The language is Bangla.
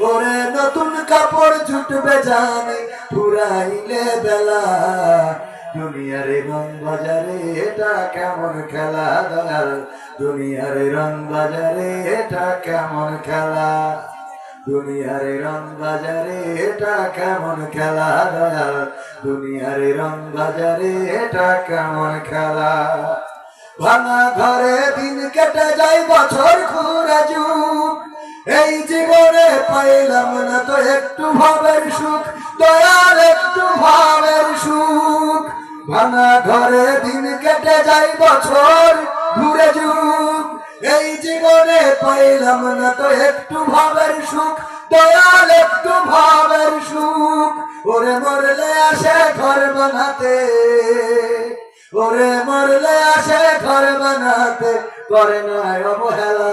ওরে নতুন কাপড় জুটবে জানি, পুরাইলে বেলা। দুনিয়ার রং বাজারে এটা কেমন খেলা দয়াল দুনিয়ার রং বাজারে এটা কেমন খেলা? দুনিয়ার রং বাজারে এটা কেমন খেলা দয়াল দুনিয়ার রং বাজারে এটা কেমন খেলা? ভাঙা ঘরে দিন কেটে যায় বছর যুগ এই জীবনে পাইলাম না তো একটু ভাবের সুখ, দয়াল একটু ভাবের সুখ। ভাঙা ঘরে দিন কেটে যাই বছর ঘুরে যুগ। এই জীবনে পাইলাম না তো একটু ভাবের সুখ, দয়াল একটু ভাবের সুখ। ওরে মরলে আসে ঘর বানাতে, ওরে মরলে আসে ঘর বানাতে, করে না অবহেলা।